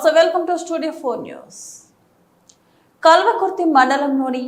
నమస్తే welcome to studio four news Kalvakurthy మండలంలోని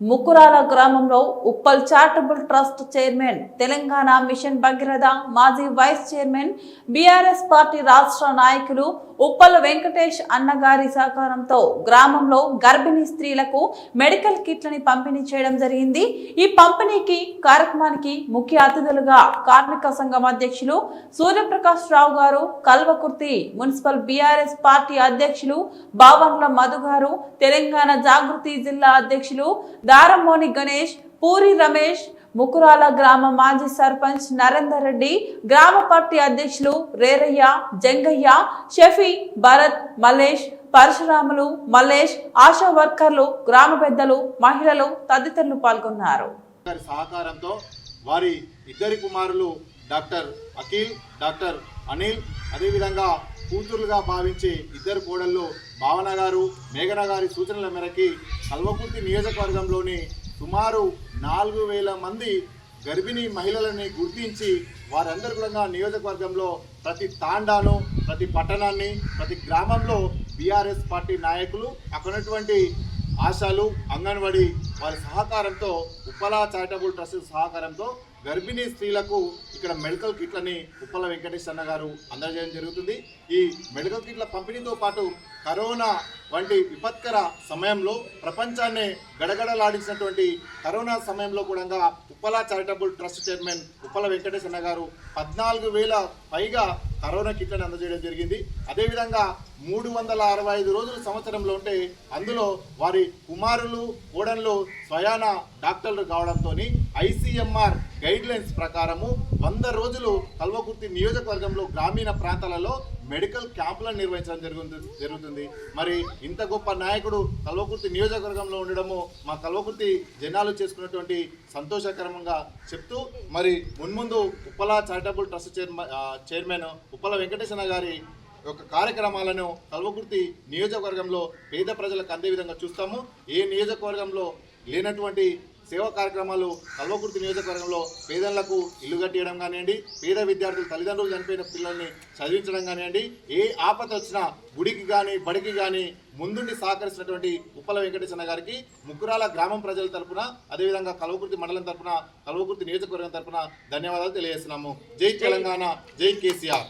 ముకురాల గ్రామంలో Uppal charitable trust chairman Telangana mission Bhagiratha మాజీ vice chairman BRS party రాష్ట్ర నాయకులు ఉప్పల్ వెంకటేష్ అన్నగారి సహకారంతో గ్రామంలో గర్భిణీ స్త్రీలకు మెడికల్ కిట్లని పంపిణీ చేయడం జరిగింది. ఈ పంపిణీకి కార్యక్రమానికి ముఖ్య అతిథులుగా కార్మిక సంఘం అధ్యక్షులు సూర్యప్రకాష్ రావు గారు కల్వకుర్తి మున్సిపల్ బీఆర్ఎస్ పార్టీ అధ్యక్షులు బావంల మధు గారు తెలంగాణ జాగృతి జిల్లా అధ్యక్షులు దారమోని గణేష్ పూరి రమేష్ ముకురాల గ్రామ మాజీ సర్పంచ్ నరేందర్ రెడ్డి గ్రామ పార్టీ అధ్యక్షులు రేరయ్య జంగయ్య షఫీ భరత్ మల్లేష్ పరశురాములు మల్లేష్ ఆశా వర్కర్లు గ్రామ పెద్దలు మహిళలు తదితరులు పాల్గొన్నారు. సహకారంతో వారి ఇద్దరి కుమారులు డాక్టర్ అఖిల్ డాక్టర్ అనిల్ అదేవిధంగా కూతురుగా భావించే ఇద్దరు కోడళ్ళు భావన గారు మేఘన గారి సూచనల మేరకి కల్వకుర్తి నియోజకవర్గంలోని సుమారు నాలుగు వేల మంది గర్భిణీ మహిళలని గుర్తించి వారందరూ కూడా నియోజకవర్గంలో ప్రతి తాండాను ప్రతి పట్టణాన్ని ప్రతి గ్రామంలో బీఆర్ఎస్ పార్టీ నాయకులు అక్కడ ఉన్నటువంటి ఆశాలు అంగన్వాడీ వారి సహకారంతో ఉప్పల చారిటబుల్ ట్రస్ట్ సహకారంతో గర్భిణీ స్త్రీలకు ఇక్కడ మెడికల్ కిట్లని ఉప్పల వెంకటేష్ అన్న గారు అందజేయడం జరుగుతుంది. ఈ మెడికల్ కిట్ల పంపిణీతో పాటు కరోనా వంటి విపత్కర సమయంలో ప్రపంచాన్ని గడగడలాడించినటువంటి కరోనా సమయంలో కూడా Uppala charitable trust chairman Uppala Venkatesh అన్న గారు పద్నాలుగు వేల పైగా కరోనా కిట్లను అందజేయడం జరిగింది. అదేవిధంగా మూడు వందల అరవై ఐదు రోజులు సంవత్సరంలో ఉంటే అందులో వారి కుమారులు కోడన్లు స్వయాన డాక్టర్లు కావడంతో ఐసీఎంఆర్ గైడ్లైన్స్ ప్రకారము వంద రోజులు కల్వకుర్తి నియోజకవర్గంలో గ్రామీణ ప్రాంతాలలో మెడికల్ క్యాంపులను నిర్వహించడం జరుగుతుంది జరుగుతుంది. మరి ఇంత గొప్ప నాయకుడు కల్వకుర్తి నియోజకవర్గంలో ఉండడము మా కల్వకుర్తి జనాలు చేసుకున్నటువంటి సంతోషకరంగా చెప్తూ మరి మున్ముందు Uppala charitable trust chairman chairman Uppala Venkateswara గారి యొక్క కార్యక్రమాలను కల్వకుర్తి నియోజకవర్గంలో పేద ప్రజలకు అందే విధంగా చూస్తాము. ఏ నియోజకవర్గంలో లేనటువంటి సేవా కార్యక్రమాలు కల్వకుర్తి నియోజకవర్గంలో పేదలకు ఇల్లు కట్టియడం కానివ్వండి పేద విద్యార్థులు తల్లిదండ్రులు చనిపోయిన పిల్లల్ని చదివించడం కానివ్వండి ఏ ఆపద వచ్చినా గుడికి కానీ బడికి కానీ ముందుండి సహకరిస్తున్నటువంటి ఉప్పల వెంకటేశ్వర గారికి ముగ్గురాల గ్రామం ప్రజల తరపున అదేవిధంగా కల్వకుర్తి మండలం తరపున కల్వకుర్తి నియోజకవర్గం తరపున ధన్యవాదాలు తెలియజేస్తున్నాము. జై తెలంగాణ జై కేసీఆర్.